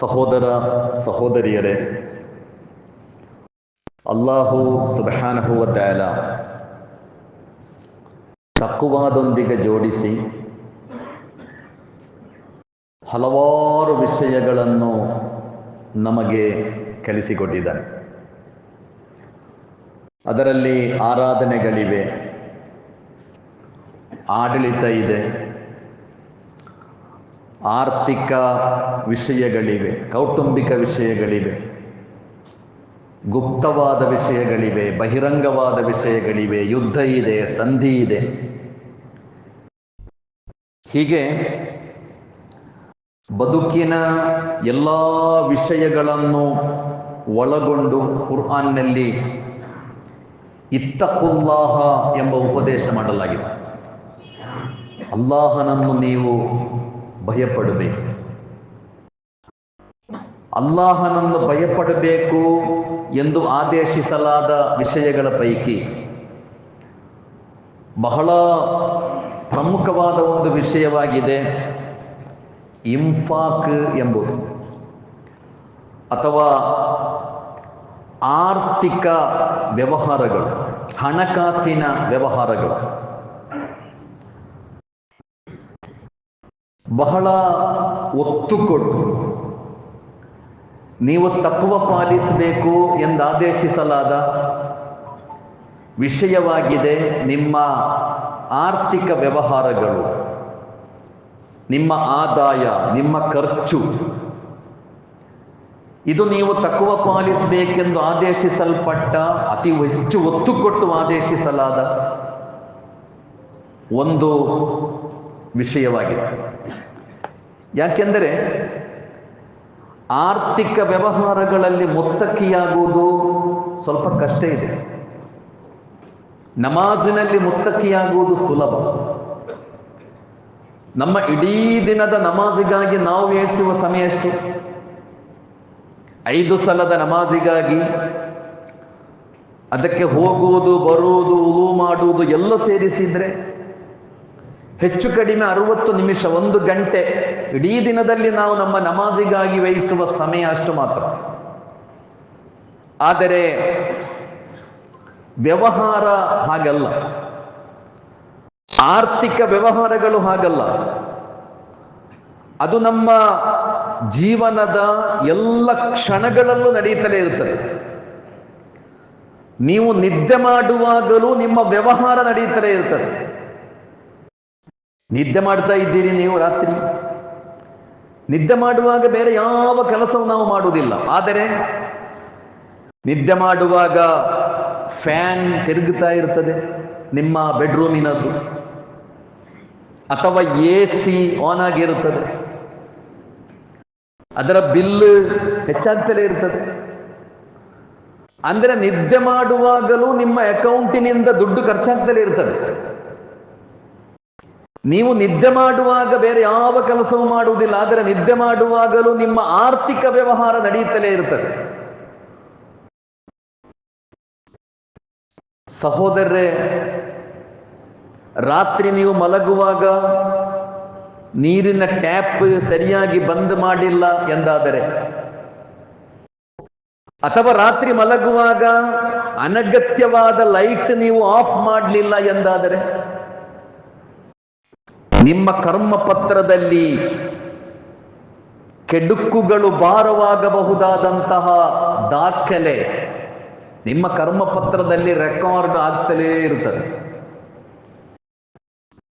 ಸಹೋದರ ಸಹೋದರಿಯರೇ ಅಲ್ಲಾಹು ಸುಬಹಾನಹುವದ್ದಾಲ ತಕ್ಕುವಾದೊಂದಿಗೆ ಜೋಡಿಸಿ ಹಲವಾರು ವಿಷಯಗಳನ್ನು ನಮಗೆ ಕಲಿಸಿಕೊಟ್ಟಿದ್ದಾನೆ. ಅದರಲ್ಲಿ ಆರಾಧನೆಗಳಿವೆ ಆಡಳಿತ ಇದೆ ಆರ್ಥಿಕ ವಿಷಯಗಳಿವೆ, ಕೌಟುಂಬಿಕ ವಿಷಯಗಳಿವೆ, ಗುಪ್ತವಾದ ವಿಷಯಗಳಿವೆ, ಬಹಿರಂಗವಾದ ವಿಷಯಗಳಿವೆ, ಯುದ್ಧ ಇದೆ, ಸಂಧಿ ಇದೆ. ಹೀಗೆ ಬದುಕಿನ ಎಲ್ಲ ವಿಷಯಗಳನ್ನು ಒಳಗೊಂಡು ಕುರ್ಆನ್ನಲ್ಲಿ ಇತ್ತಕುಲ್ಲಾಹ ಎಂಬ ಉಪದೇಶ ಮಾಡಲಾಗಿದೆ. ಅಲ್ಲಾಹನನ್ನು ನೀವು ಭಯಪಡಬೇಕು. ಅಲ್ಲಾಹನನ್ನು ಭಯಪಡಬೇಕು ಎಂದು ಆದೇಶಿಸಲಾದ ವಿಷಯಗಳ ಪೈಕಿ ಬಹಳ ಪ್ರಮುಖವಾದ ಒಂದು ವಿಷಯವಾಗಿದೆ ಇಂಫಾಕ್ ಎಂಬುದು. ಅಥವಾ ಆರ್ಥಿಕ ವ್ಯವಹಾರಗಳು, ಹಣಕಾಸಿನ ವ್ಯವಹಾರಗಳು. ಬಹಳ ಒತ್ತು ಕೊಟ್ಟು ನೀವು ತತ್ವ ಪಾಲಿಸಬೇಕು ಎಂದು ಆದೇಶಿಸಲಾದ ವಿಷಯವಾಗಿದೆ ನಿಮ್ಮ ಆರ್ಥಿಕ ವ್ಯವಹಾರಗಳು, ನಿಮ್ಮ ಆದಾಯ, ನಿಮ್ಮ ಖರ್ಚು. ಇದು ನೀವು ತಕ್ಕುವ ಪಾಲಿಸಬೇಕೆಂದು ಆದೇಶಿಸಲ್ಪಟ್ಟ ಅತಿ ಹೆಚ್ಚು ಒತ್ತು ಕೊಟ್ಟು ಆದೇಶಿಸಲಾದ ಒಂದು ವಿಷಯವಾಗಿದೆ. ಯಾಕೆಂದರೆ ಆರ್ಥಿಕ ವ್ಯವಹಾರಗಳಲ್ಲಿ ಮುತ್ತಕ್ಕಿಯಾಗುವುದು ಸ್ವಲ್ಪ ಕಷ್ಟ ಇದೆ. ನಮಾಜಿನಲ್ಲಿ ಮುತ್ತಕ್ಕಿಯಾಗುವುದು ಸುಲಭ. ನಮ್ಮ ಇಡೀ ದಿನದ ನಮಾಜಿಗಾಗಿ ನಾವು ವ್ಯಯಿಸುವ ಸಮಯ ಎಷ್ಟು? ಐದು ಸಲದ ನಮಾಜಿಗಾಗಿ ಅದಕ್ಕೆ ಹೋಗುವುದು, ಬರುವುದು ಉಳು ಮಾಡುವುದು ಎಲ್ಲ ಸೇರಿಸಿದ್ರೆ ಹೆಚ್ಚು ಕಡಿಮೆ ಅರುವತ್ತು ನಿಮಿಷ, ಒಂದು ಗಂಟೆ. ಇಡೀ ದಿನದಲ್ಲಿ ನಾವು ನಮ್ಮ ನಮಾಜಿಗಾಗಿ ವಹಿಸುವ ಸಮಯ ಅಷ್ಟು ಮಾತ್ರ. ಆದರೆ ವ್ಯವಹಾರ ಹಾಗಲ್ಲ. ಆರ್ಥಿಕ ವ್ಯವಹಾರಗಳು ಹಾಗಲ್ಲ. ಅದು ನಮ್ಮ ಜೀವನದ ಎಲ್ಲ ಕ್ಷಣಗಳಲ್ಲೂ ನಡೆಯುತ್ತಲೇ ಇರುತ್ತದೆ. ನೀವು ನಿದ್ದೆ ಮಾಡುವಾಗಲೂ ನಿಮ್ಮ ವ್ಯವಹಾರ ನಡೆಯುತ್ತಲೇ ಇರ್ತದೆ ನಿದ್ದೆ ಮಾಡ್ತಾ ಇದ್ದೀರಿ ನೀವು ರಾತ್ರಿ? ನಿದ್ದೆ ಮಾಡುವಾಗ ಬೇರೆ ಯಾವ ಕೆಲಸವೂ ನಾವು ಮಾಡುವುದಿಲ್ಲ. ಆದರೆ ನಿದ್ದೆ ಮಾಡುವಾಗ ಫ್ಯಾನ್ ತಿರುಗುತ್ತಾ ಇರ್ತದೆ ನಿಮ್ಮ ಬೆಡ್ರೂಮಿನದ್ದು. ಅಥವಾ ಎ ಸಿ ಆನ್ ಆಗಿರುತ್ತದೆ. ಅದರ ಬಿಲ್ ಹೆಚ್ಚಾಗ್ತಲೇ ಇರ್ತದೆ. ಅಂದರೆ ನಿದ್ದೆ ಮಾಡುವಾಗಲೂ ನಿಮ್ಮ ಅಕೌಂಟಿನಿಂದ ದುಡ್ಡು ಖರ್ಚಾಗ್ತಲೇ ಇರ್ತದೆ. ನೀವು ನಿದ್ದೆ ಮಾಡುವಾಗ ಬೇರೆ ಯಾವ ಕೆಲಸವೂ ಮಾಡುವುದಿಲ್ಲ, ಆದರೆ ನಿದ್ದೆ ಮಾಡುವಾಗಲೂ ನಿಮ್ಮ ಆರ್ಥಿಕ ವ್ಯವಹಾರ ನಡೆಯುತ್ತಲೇ ಇರುತ್ತದೆ. ಸಹೋದರರೇ, ರಾತ್ರಿ ನೀವು ಮಲಗುವಾಗ ನೀರಿನ ಟ್ಯಾಪ್ ಸರಿಯಾಗಿ ಬಂದ್ ಮಾಡಿಲ್ಲ ಎಂದಾದರೆ, ಅಥವಾ ರಾತ್ರಿ ಮಲಗುವಾಗ ಅನಗತ್ಯವಾದ ಲೈಟ್ ನೀವು ಆಫ್ ಮಾಡಲಿಲ್ಲ ಎಂದಾದರೆ ನಿಮ್ಮ ಕರ್ಮ ಪತ್ರದಲ್ಲಿ ಕೆಡುಕುಗಳು ಭಾರವಾಗಬಹುದಾದಂತಹ ದಾಖಲೆ ನಿಮ್ಮ ಕರ್ಮಪತ್ರದಲ್ಲಿ ರೆಕಾರ್ಡ್ ಆಗ್ತಲೇ ಇರುತ್ತದೆ.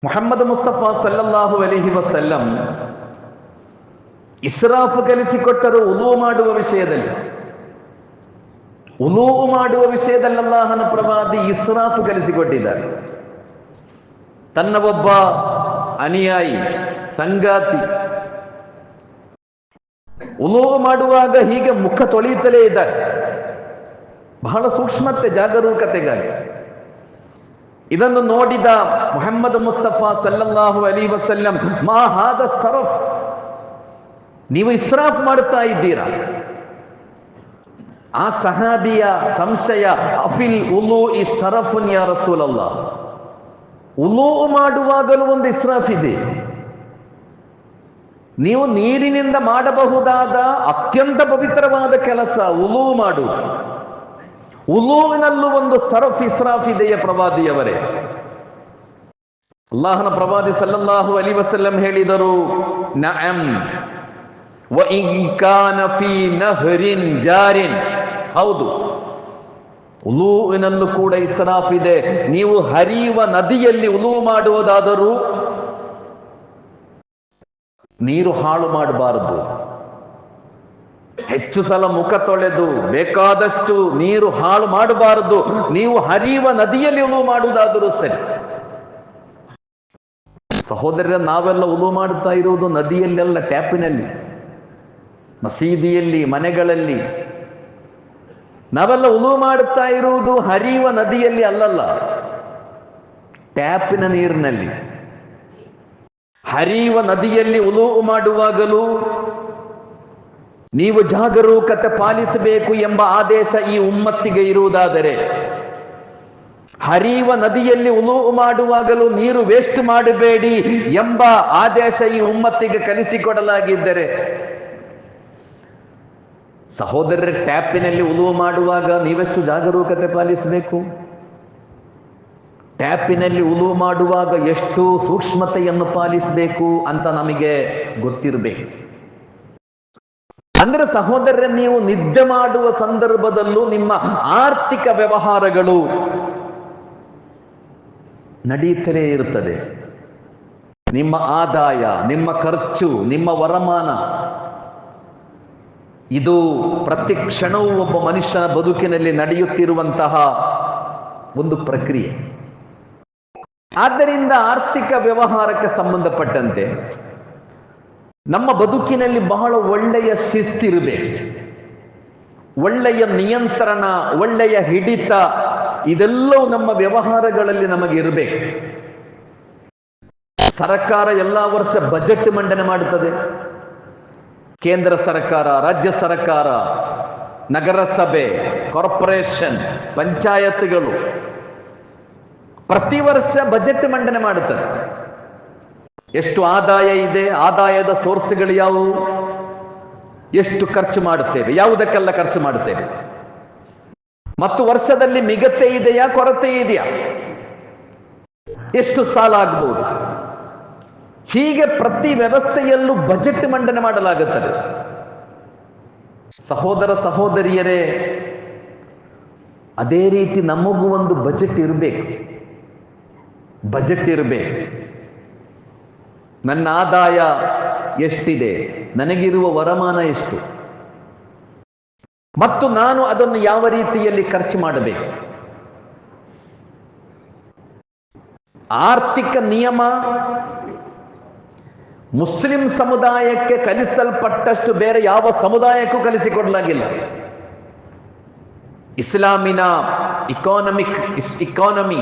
ಮೊಹಮ್ಮದ್ ಮುಸ್ತಫಾ ಸಲ್ಲಲ್ಲಾಹು ಅಲಿಹಿ ವಸಲ್ಲಂ ಇಸ್ರಾಫ್ ಕಲಿಸಿಕೊಟ್ಟರು ಉಲುವು ಮಾಡುವ ವಿಷಯದಲ್ಲಿ. ಉಲುವು ಮಾಡುವ ವಿಷಯದಲ್ಲಿ ಅಲ್ಲಾಹನ ಪ್ರವಾದಿ ಇಸ್ರಾಫ್ ಕಲಿಸಿಕೊಟ್ಟಿದ್ದಾರೆ ತನ್ನ ಒಬ್ಬ ಅನುಯಾಯಿ, ಸಂಗಾತಿ. ಉಲೋ ಮಾಡುವಾಗ ಹೀಗೆ ಮುಖ ತೊಳೆಯುತ್ತಲೇ ಇದ್ದಾರೆ. ಬಹಳ ಸೂಕ್ಷ್ಮತೆ, ಜಾಗರೂಕತೆಗಾಗಿ. ಇದನ್ನು ನೋಡಿದ ಮೊಹಮ್ಮದ್ ಮುಸ್ತಫಾ ಸಲ್ಲಲ್ಲಾಹು ಅಲಿ ವಸಲ್ಲಂ, ಮಾ ಹಾದ ಸರಫ್, ನೀವು ಇಸ್ರಾಫ್ ಮಾಡುತ್ತಾ ಇದ್ದೀರಾ? ಆ ಸಹಾಬಿಯ ಸಂಶಯ, ಅಫಿಲ್ ಉಲು ಇ ಸರಫುನ್ ಯಾ ರಸೂಲಲ್ಲ ಉಲು ಮಾಡುವಾಗಲೂ ಒಂದು ಇಸ್ರಾಫ್ ಇದೆ. ನೀವು ನೀರಿನಿಂದ ಮಾಡಬಹುದಾದ ಅತ್ಯಂತ ಪವಿತ್ರವಾದ ಕೆಲಸ ಉಲೂ ಮಾಡುವುದು. ಉಲುವಿನಲ್ಲೂ ಒಂದು ಸರಫ್ ಇಸ್ರಾಫ್ ಇದೆಯ ಪ್ರವಾದಿಯವರೇ? ಅಲ್ಲಾಹನ ಪ್ರವಾದಿ ಸಲ್ಲಲ್ಲಾಹು ಅಲಿ ವಸಲ್ಲಂ ಹೇಳಿದರು ಹೌದು. ಉಲೂವಿನಲ್ಲೂ ಕೂಡ ಇಸ್ರಾಫ್ ಇದೆ. ನೀವು ಹರಿಯುವ ನದಿಯಲ್ಲಿ ಉಲು ಮಾಡುವುದಾದರೂ ನೀರು ಹಾಳು ಮಾಡಬಾರದು. ಹೆಚ್ಚು ಸಲ ಮುಖ ತೊಳೆದು, ಬೇಕಾದಷ್ಟು ನೀರು ಹಾಳು ಮಾಡಬಾರದು. ನೀವು ಹರಿಯುವ ನದಿಯಲ್ಲಿ ಉಲು ಮಾಡುವುದಾದರೂ ಸರಿ. ಸಹೋದರ ನಾವೆಲ್ಲ ಉಲು ಮಾಡುತ್ತಾ ಇರುವುದು ನದಿಯಲ್ಲೆಲ್ಲ ಟ್ಯಾಪಿನಲ್ಲಿ, ಮಸೀದಿಯಲ್ಲಿ, ಮನೆಗಳಲ್ಲಿ. ನಾವೆಲ್ಲ ಉಲು ಮಾಡುತ್ತಾ ಇರುವುದು ಹರಿಯುವ ನದಿಯಲ್ಲಿ ಅಲ್ಲಲ್ಲ. ಟ್ಯಾಪಿನ ನೀರಿನಲ್ಲಿ. ಹರಿಯುವ ನದಿಯಲ್ಲಿ ಉಲು ಮಾಡುವಾಗಲೂ ನೀವು ಜಾಗರೂಕತೆ ಪಾಲಿಸಬೇಕು ಎಂಬ ಆದೇಶ ಈ ಉಮ್ಮತ್ತಿಗೆ ಇರುವುದಾದರೆ, ಹರಿಯುವ ನದಿಯಲ್ಲಿ ಉಲು ಮಾಡುವಾಗಲೂ ನೀರು ವೇಸ್ಟ್ ಮಾಡಬೇಡಿ ಎಂಬ ಆದೇಶ ಈ ಉಮ್ಮತ್ತಿಗೆ ಕಲಿಸಿಕೊಡಲಾಗಿದ್ದರೆ ಸಹೋದರರ ಟ್ಯಾಪಿನಲ್ಲಿ ಉಲುವು ಮಾಡುವಾಗ ನೀವೆಷ್ಟು ಜಾಗರೂಕತೆ ಪಾಲಿಸಬೇಕು? ಟ್ಯಾಪಿನಲ್ಲಿ ಉಲುವು ಮಾಡುವಾಗ ಎಷ್ಟು ಸೂಕ್ಷ್ಮತೆಯನ್ನು ಪಾಲಿಸಬೇಕು ಅಂತ ನಮಗೆ ಗೊತ್ತಿರಬೇಕು. ಅಂದ್ರೆ ಸಹೋದರರ, ನೀವು ನಿದ್ದೆ ಮಾಡುವ ಸಂದರ್ಭದಲ್ಲೂ ನಿಮ್ಮ ಆರ್ಥಿಕ ವ್ಯವಹಾರಗಳು ನಡೆಯುತ್ತಲೇ ಇರುತ್ತದೆ. ನಿಮ್ಮ ಆದಾಯ, ನಿಮ್ಮ ಖರ್ಚು, ನಿಮ್ಮ ವರಮಾನ ಇದು ಪ್ರತಿ ಕ್ಷಣವೂ ಒಬ್ಬ ಮನುಷ್ಯನ ಬದುಕಿನಲ್ಲಿ ನಡೆಯುತ್ತಿರುವಂತಹ ಒಂದು ಪ್ರಕ್ರಿಯೆ. ಆದ್ದರಿಂದ ಆರ್ಥಿಕ ವ್ಯವಹಾರಕ್ಕೆ ಸಂಬಂಧಪಟ್ಟಂತೆ ನಮ್ಮ ಬದುಕಿನಲ್ಲಿ ಬಹಳ ಒಳ್ಳೆಯ ಶಿಸ್ತಿರಬೇಕು. ಒಳ್ಳೆಯ ನಿಯಂತ್ರಣ, ಒಳ್ಳೆಯ ಹಿಡಿತ, ಇದೆಲ್ಲವೂ ನಮ್ಮ ವ್ಯವಹಾರಗಳಲ್ಲಿ ನಮಗೆ ಇರಬೇಕು. ಸರ್ಕಾರ ಎಲ್ಲ ವರ್ಷ ಬಜೆಟ್ ಮಂಡನೆ ಮಾಡುತ್ತದೆ. ಕೇಂದ್ರ ಸರ್ಕಾರ, ರಾಜ್ಯ ಸರ್ಕಾರ, ನಗರಸಭೆ ಕಾರ್ಪೊರೇಷನ್ ಪಂಚಾಯತ್ಗಳು ಪ್ರತಿ ವರ್ಷ ಬಜೆಟ್ ಮಂಡನೆ ಮಾಡುತ್ತದೆ ಎಷ್ಟು ಆದಾಯ ಇದೆ, ಆದಾಯದ ಸೋರ್ಸ್ಗಳು ಯಾವುವು? ಎಷ್ಟು ಖರ್ಚು ಮಾಡುತ್ತೇವೆ? ಯಾವುದಕ್ಕೆಲ್ಲ ಖರ್ಚು ಮಾಡುತ್ತೇವೆ? ಮತ್ತು ವರ್ಷದಲ್ಲಿ ಮಿಗತೆ ಇದೆಯಾ, ಕೊರತೆ ಇದೆಯಾ? ಎಷ್ಟು ಸಾಲ ಆಗ್ಬೋದು? ಹೀಗೆ ಪ್ರತಿ ವ್ಯವಸ್ಥೆಯಲ್ಲೂ ಬಜೆಟ್ ಮಂಡನೆ ಮಾಡಲಾಗುತ್ತದೆ. ಸಹೋದರ ಸಹೋದರಿಯರೇ, ಅದೇ ರೀತಿ ನಮಗೂ ಒಂದು ಬಜೆಟ್ ಇರಬೇಕು. ಬಜೆಟ್ ಇರಬೇಕು. ನನ್ನ ಆದಾಯ ಎಷ್ಟಿದೆ? ನನಗಿರುವ ವರಮಾನ ಎಷ್ಟು? ಮತ್ತು ನಾನು ಅದನ್ನು ಯಾವ ರೀತಿಯಲ್ಲಿ ಖರ್ಚು ಮಾಡಬೇಕು? ಆರ್ಥಿಕ ನಿಯಮ ಮುಸ್ಲಿಂ ಸಮುದಾಯಕ್ಕೆ ಕಲಿಸಲ್ಪಟ್ಟಷ್ಟು ಬೇರೆ ಯಾವ ಸಮುದಾಯಕ್ಕೂ ಕಲಿಸಿಕೊಡಲಾಗಿಲ್ಲ. ಇಸ್ಲಾಮಿನ ಇಕಾನಮಿಕ್ ಇಕಾನಮಿ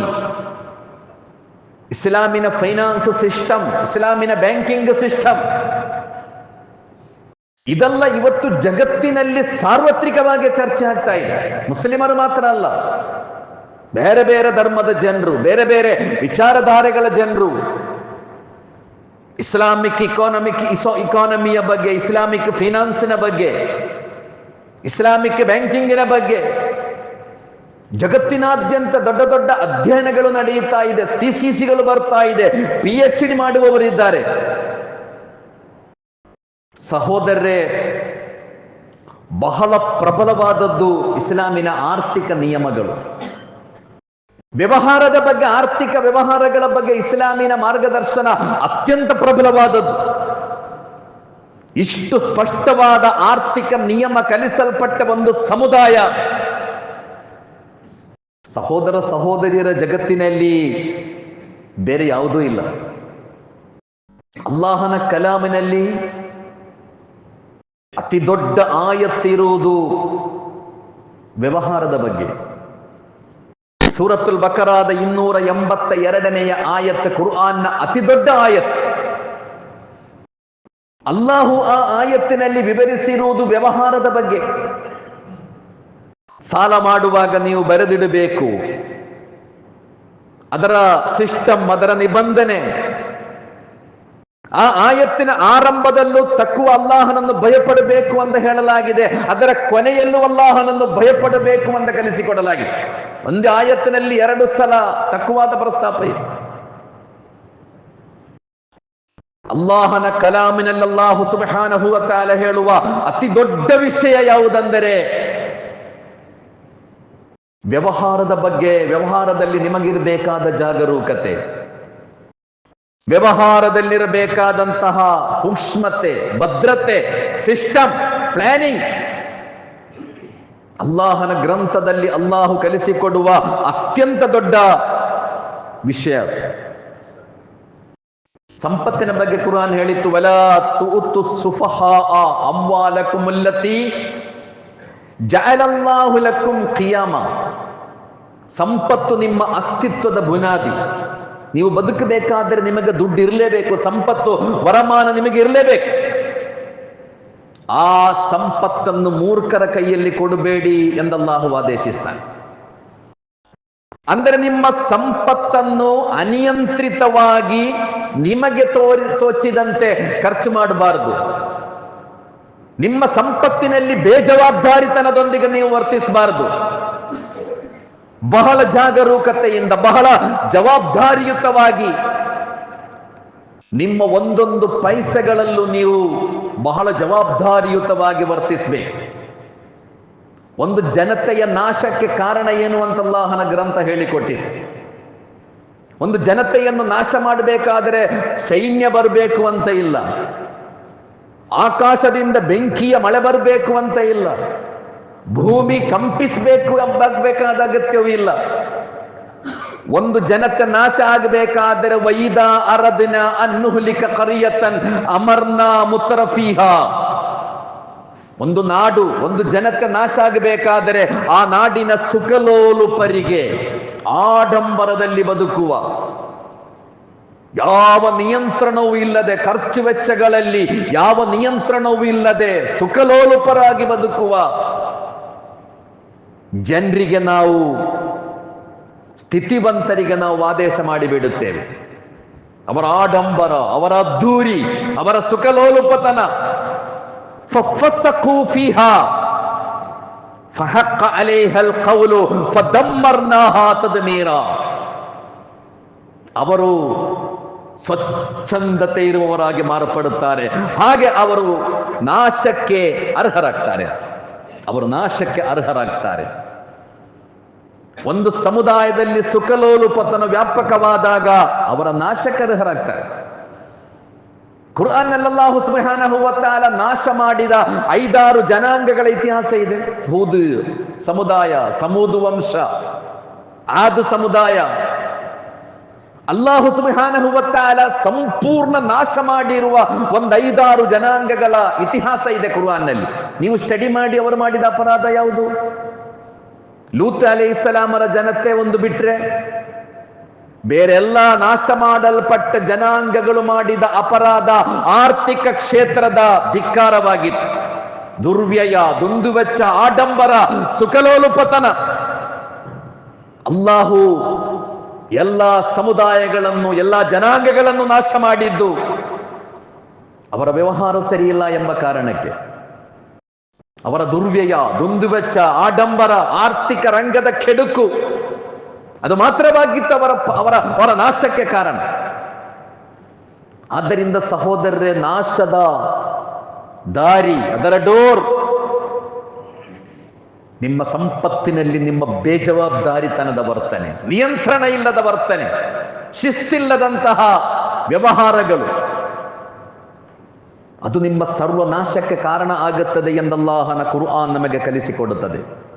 ಇಸ್ಲಾಮಿನ ಫೈನಾನ್ಸ್ ಸಿಸ್ಟಮ್ ಇಸ್ಲಾಮಿನ ಬ್ಯಾಂಕಿಂಗ್ ಸಿಸ್ಟಮ್ ಇದೆಲ್ಲ ಇವತ್ತು ಜಗತ್ತಿನಲ್ಲಿ ಸಾರ್ವತ್ರಿಕವಾಗಿ ಚರ್ಚೆ ಆಗ್ತಾ ಇದೆ. ಮುಸ್ಲಿಮರು ಮಾತ್ರ ಅಲ್ಲ. ಬೇರೆ ಬೇರೆ ಧರ್ಮದ ಜನರು, ಬೇರೆ ಬೇರೆ ವಿಚಾರಧಾರೆಗಳ ಜನರು ಇಸ್ಲಾಮಿಕ್ ಇಕಾನಮಿಕ್ ಇಸೋ ಇಕಾನಮಿಯ ಬಗ್ಗೆ, ಇಸ್ಲಾಮಿಕ್ ಫಿನಾನ್ಸಿನ ಬಗ್ಗೆ, ಇಸ್ಲಾಮಿಕ್ ಬ್ಯಾಂಕಿಂಗಿನ ಬಗ್ಗೆ, ಜಗತ್ತಿನಾದ್ಯಂತ ದೊಡ್ಡ ದೊಡ್ಡ ಅಧ್ಯಯನಗಳು ನಡೆಯುತ್ತಾ ಇದೆ ಟಿಸಿಸಿಗಳು ಬರ್ತಾ ಇದೆ ಪಿ ಎಚ್ ಡಿ ಮಾಡುವವರಿದ್ದಾರೆ ಸಹೋದರರೇ, ಬಹಳ ಪ್ರಬಲವಾದದ್ದು ಇಸ್ಲಾಮಿನ ಆರ್ಥಿಕ ನಿಯಮಗಳು. ವ್ಯವಹಾರದ ಬಗ್ಗೆ, ಆರ್ಥಿಕ ವ್ಯವಹಾರಗಳ ಬಗ್ಗೆ ಇಸ್ಲಾಮಿನ ಮಾರ್ಗದರ್ಶನ ಅತ್ಯಂತ ಪ್ರಬಲವಾದದ್ದು. ಇಷ್ಟು ಸ್ಪಷ್ಟವಾದ ಆರ್ಥಿಕ ನಿಯಮ ಕಲಿಸಲ್ಪಟ್ಟ ಒಂದು ಸಮುದಾಯ. ಸಹೋದರ ಸಹೋದರಿಯರ ಜಗತ್ತಿನಲ್ಲಿ ಬೇರೆ ಯಾವುದೂ ಇಲ್ಲ. ಅಲ್ಲಾಹನ ಕಲಾಮಿನಲ್ಲಿ ಅತಿ ದೊಡ್ಡ ಆಯತ್ತಿರುವುದು ವ್ಯವಹಾರದ ಬಗ್ಗೆ. ಸೂರತ್ತುಲ್ ಬಕರಾದ ಇನ್ನೂರ ಎಂಬತ್ತ ಎರಡನೆಯ ಆಯತ್ ಕುರ್ಆನ್ನ ಅತಿ ದೊಡ್ಡ ಆಯತ್. ಅಲ್ಲಾಹು ಆ ಆಯತ್ತಿನಲ್ಲಿ ವಿವರಿಸಿರುವುದು ವ್ಯವಹಾರದ ಬಗ್ಗೆ. ಸಾಲ ಮಾಡುವಾಗ ನೀವು ಬರೆದಿಡಬೇಕು. ಅದರ ಸಿಸ್ಟಮ್, ಅದರ ನಿಬಂಧನೆ. ಆ ಆಯತ್ತಿನ ಆರಂಭದಲ್ಲೂ ತಕ್ಕುವ ಅಲ್ಲಾಹನನ್ನು ಭಯಪಡಬೇಕು ಅಂತ ಹೇಳಲಾಗಿದೆ. ಅದರ ಕೊನೆಯಲ್ಲೂ ಅಲ್ಲಾಹನನ್ನು ಭಯಪಡಬೇಕು ಅಂತ ಕಲಿಸಿಕೊಡಲಾಗಿದೆ. ಒಂದು ಆಯತ್ತಿನಲ್ಲಿ ಎರಡು ಸಲ ತಕ್ಕುವಾದ ಪ್ರಸ್ತಾಪ ಇದೆ. ಅಲ್ಲಾಹನ ಕಲಾಮಿನಲ್ಲಿ ಅಲ್ಲಾಹು ತಾಲ ಹೇಳುವ ಅತಿ ದೊಡ್ಡ ವಿಷಯ ಯಾವುದೆಂದರೆ ವ್ಯವಹಾರದ ಬಗ್ಗೆ ವ್ಯವಹಾರದಲ್ಲಿ ನಿಮಗಿರಬೇಕಾದ ಜಾಗರೂಕತೆ, ವ್ಯವಹಾರದಲ್ಲಿರಬೇಕಾದಂತಹ ಸೂಕ್ಷ್ಮತೆ, ಭದ್ರತೆ, ಸಿಸ್ಟಮ್, ಪ್ಲಾನಿಂಗ್ ಅಲ್ಲಾಹನ ಗ್ರಂಥದಲ್ಲಿ ಅಲ್ಲಾಹು ಕಲಿಸಿಕೊಡುವ ಅತ್ಯಂತ ದೊಡ್ಡ ವಿಷಯ ಸಂಪತ್ತಿನ ಬಗ್ಗೆ ಕುರಾನ್ ಹೇಳಿತ್ತು, ವಲ ತುತು ಸುಫಹಾ ಅಮ್ವಾಲಕುಮುಲ್ಲತಿ ಜಾಲಲ್ಲಾಹುಲಕುಂ ಕಿಯಾಮ ಸಂಪತ್ತು ನಿಮ್ಮ ಅಸ್ತಿತ್ವದ ಬುನಾದಿ. ನೀವು ಬದುಕಬೇಕಾದ್ರೆ ನಿಮಗೆ ದುಡ್ಡು ಇರಲೇಬೇಕು, ಸಂಪತ್ತು ವರಮಾನ ನಿಮಗೆ ಇರಲೇಬೇಕು. ಆ ಸಂಪತ್ತನ್ನು ಮೂರ್ಖರ ಕೈಯಲ್ಲಿ ಕೊಡಬೇಡಿ ಎಂದಲ್ಲಾಹು ಆದೇಶಿಸ್ತಾನೆ. ಅಂದರೆ ನಿಮ್ಮ ಸಂಪತ್ತನ್ನು ಅನಿಯಂತ್ರಿತವಾಗಿ ನಿಮಗೆ ತೋರಿ ತೋಚಿದಂತೆ ಖರ್ಚು ಮಾಡಬಾರದು. ನಿಮ್ಮ ಸಂಪತ್ತಿನಲ್ಲಿ ಬೇಜವಾಬ್ದಾರಿತನದೊಂದಿಗೆ ನೀವು ವರ್ತಿಸಬಾರದು. ಬಹಳ ಜಾಗರೂಕತೆಯಿಂದ, ಬಹಳ ಜವಾಬ್ದಾರಿಯುತವಾಗಿ ನಿಮ್ಮ ಒಂದೊಂದು ಪೈಸೆಗಳಲ್ಲೂ ನೀವು ಬಹಳ ಜವಾಬ್ದಾರಿಯುತವಾಗಿ ವರ್ತಿಸಬೇಕು. ಒಂದು ಜನತೆಯ ನಾಶಕ್ಕೆ ಕಾರಣ ಏನು ಅಂತ ಅಲ್ಲಾಹನ ಗ್ರಂಥ ಹೇಳಿಕೊಟ್ಟಿದೆ. ಒಂದು ಜನತೆಯನ್ನು ನಾಶ ಮಾಡಬೇಕಾದರೆ ಸೈನ್ಯ ಬರಬೇಕು ಅಂತ ಇಲ್ಲ. ಆಕಾಶದಿಂದ ಬೆಂಕಿಯ ಮಳೆ ಬರಬೇಕು ಅಂತ ಇಲ್ಲ. ಭೂಮಿ ಕಂಪಿಸಬೇಕು ಬೇಕಾದ ಅಗತ್ಯವೂ ಇಲ್ಲ. ಒಂದು ಜನಕ್ಕೆ ನಾಶ ಆಗಬೇಕಾದರೆ ವೈದ ಅರದಿನ ಅನ್ನುಹುಲಿಕ ಕರಿಯತನ್ ಅಮರ್ನ ಮುತ್ತರಫೀಹ ಒಂದು ನಾಡು, ಒಂದು ಜನಕ್ಕೆ ನಾಶ ಆಗಬೇಕಾದರೆ ಆ ನಾಡಿನ ಸುಖಲೋಲುಪರಿಗೆ ಆಡಂಬರದಲ್ಲಿ ಬದುಕುವ. ಯಾವ ನಿಯಂತ್ರಣವೂ ಇಲ್ಲದೆ ಖರ್ಚು ವೆಚ್ಚಗಳಲ್ಲಿ, ಯಾವ ನಿಯಂತ್ರಣವೂ ಇಲ್ಲದೆ ಸುಖಲೋಲುಪರಾಗಿ ಬದುಕುವ. ಜನರಿಗೆ ನಾವು ಸ್ಥಿತಿವಂತರಿಗೆ ನಾವು ಆದೇಶ ಮಾಡಿಬಿಡುತ್ತೇವೆ ಅವರ ಆಡಂಬರ, ಅವರ ಅದ್ದೂರಿ ಅವರ ಸುಖಲೋಲುಪತನ. ಅವರು ಸ್ವಚ್ಛಂದತೆ ಇರುವವರಾಗಿ ಮಾರ್ಪಡುತ್ತಾರೆ. ಹಾಗೆ ಅವರು ನಾಶಕ್ಕೆ ಅರ್ಹರಾಗ್ತಾರೆ. ಅವರು ನಾಶಕ್ಕೆ ಅರ್ಹರಾಗ್ತಾರೆ. ಒಂದು ಸಮುದಾಯದಲ್ಲಿ ಸುಖಲೋಲುಪತನ ವ್ಯಾಪಕವಾದಾಗ ಅವರ ನಾಶಕರ್ಹರಾಗ್ತಾರೆ ಸುಬ್ಹಾನಹು ವ ತಆಲ ನಾಶ ಮಾಡಿದ ಐದಾರು ಜನಾಂಗಗಳ ಇತಿಹಾಸ ಇದೆ. ಹೂದ್ ಸಮುದಾಯ, ಸಮೂದು ವಂಶ, ಆದ ಸಮುದಾಯ. ಅಲ್ಲಾಹು ಸುಬ್ಹಾನಹು ಹುವತ್ತಾಲ ಸಂಪೂರ್ಣ ನಾಶ ಮಾಡಿರುವ ಒಂದು ಐದಾರು ಜನಾಂಗಗಳ ಇತಿಹಾಸ ಇದೆ ಕುರ್ಆನ್ನಲ್ಲಿ. ನೀವು ಸ್ಟಡಿ ಮಾಡಿ ಅವರು ಮಾಡಿದ ಅಪರಾಧ ಯಾವುದು? ಲೂತ್ ಅಲಿ ಇಸ್ಲಾಮರ ಜನತೆ ಒಂದು ಬಿಟ್ರೆ ಬೇರೆಲ್ಲ ನಾಶ ಮಾಡಲ್ಪಟ್ಟ ಜನಾಂಗಗಳು ಮಾಡಿದ ಅಪರಾಧ ಆರ್ಥಿಕ ಕ್ಷೇತ್ರದ ಧಿಕ್ಕಾರವಾಗಿತ್ತು. ದುರ್ವ್ಯಯ, ದುಂದುವೆಚ್ಚ, ಆಡಂಬರ, ಸುಖಲೋಲುಪತನ. ಅಲ್ಲಾಹು ಎಲ್ಲ ಸಮುದಾಯಗಳನ್ನು, ಎಲ್ಲ ಜನಾಂಗಗಳನ್ನು ನಾಶ ಮಾಡಿದ್ದು. ಅವರ ವ್ಯವಹಾರ ಸರಿಯಿಲ್ಲ ಎಂಬ ಕಾರಣಕ್ಕೆ. ಅವರ ದುರ್ವ್ಯಯ, ದುಂದುವೆಚ್ಚ, ಆಡಂಬರ, ಆರ್ಥಿಕ ರಂಗದ ಕೆಡುಕು. ಅದು ಮಾತ್ರವಾಗಿತ್ತು ಅವರ ಅವರ ಅವರ ನಾಶಕ್ಕೆ ಕಾರಣ. ಆದ್ದರಿಂದ ಸಹೋದರರೇ, ನಾಶದ ದಾರಿ, ಅದರ ಡೋರ್. ನಿಮ್ಮ ಸಂಪತ್ತಿನಲ್ಲಿ ನಿಮ್ಮ ಬೇಜವಾಬ್ದಾರಿತನದ ವರ್ತನೆ, ನಿಯಂತ್ರಣ ಇಲ್ಲದ ವರ್ತನೆ, ಶಿಸ್ತಿಲ್ಲದಂತಹ ವ್ಯವಹಾರಗಳು. ಅದು ನಿಮ್ಮ ಸರ್ವನಾಶಕ್ಕೆ ಕಾರಣ ಆಗುತ್ತದೆ ಎಂದಲ್ಲಾಹನ ಕುರ್ಆನ್ ನಮಗೆ ಕಲಿಸಿಕೊಡುತ್ತದೆ.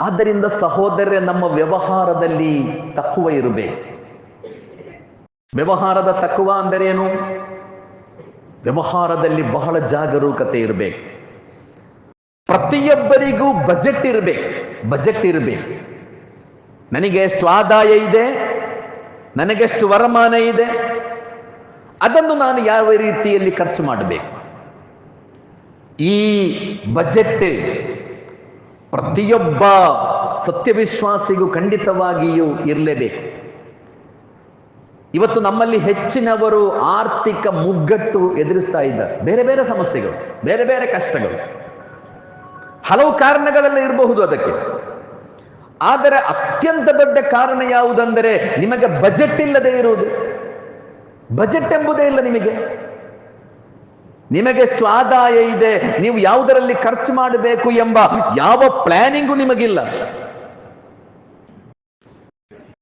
ಆದ್ದರಿಂದ ಸಹೋದರ ನಮ್ಮ ವ್ಯವಹಾರದಲ್ಲಿ ತಕ್ಕುವ ಇರಬೇಕು. ವ್ಯವಹಾರದ ತಕ್ಕುವ ಅಂದರೇನು ವ್ಯವಹಾರದಲ್ಲಿ ಬಹಳ ಜಾಗರೂಕತೆ ಇರಬೇಕು. ಪ್ರತಿಯೊಬ್ಬರಿಗೂ ಬಜೆಟ್ ಇರಬೇಕು. ಬಜೆಟ್ ಇರಬೇಕು. ನನಗೆ ಎಷ್ಟು ಆದಾಯ ಇದೆ? ನನಗೆಷ್ಟು ವರಮಾನ ಇದೆ? ಅದನ್ನು ನಾನು ಯಾವ ರೀತಿಯಲ್ಲಿ ಖರ್ಚು ಮಾಡಬೇಕು? ಈ ಬಜೆಟ್ ಪ್ರತಿಯೊಬ್ಬ ಸತ್ಯವಿಶ್ವಾಸಿಗೂ ಖಂಡಿತವಾಗಿಯೂ ಇರಲೇಬೇಕು. ಇವತ್ತು ನಮ್ಮಲ್ಲಿ ಹೆಚ್ಚಿನವರು ಆರ್ಥಿಕ ಮುಗ್ಗಟ್ಟು ಎದುರಿಸ್ತಾ ಇದ್ದಾರೆ. ಬೇರೆ ಬೇರೆ ಸಮಸ್ಯೆಗಳು, ಬೇರೆ ಬೇರೆ ಕಷ್ಟಗಳು. ಹಲವು ಕಾರಣಗಳೆಲ್ಲ ಇರಬಹುದು ಅದಕ್ಕೆ. ಆದರೆ ಅತ್ಯಂತ ದೊಡ್ಡ ಕಾರಣ ಯಾವುದಂದರೆ, ನಿಮಗೆ ಬಜೆಟ್ ಇಲ್ಲದೆ ಇರುವುದು. ಬಜೆಟ್ ಎಂಬುದೇ ಇಲ್ಲ ನಿಮಗೆ. ನಿಮಗೆಷ್ಟು ಆದಾಯ ಇದೆ, ನೀವು ಯಾವುದರಲ್ಲಿ ಖರ್ಚು ಮಾಡಬೇಕು ಎಂಬ ಯಾವ ಪ್ಲಾನಿಂಗು ನಿಮಗಿಲ್ಲ.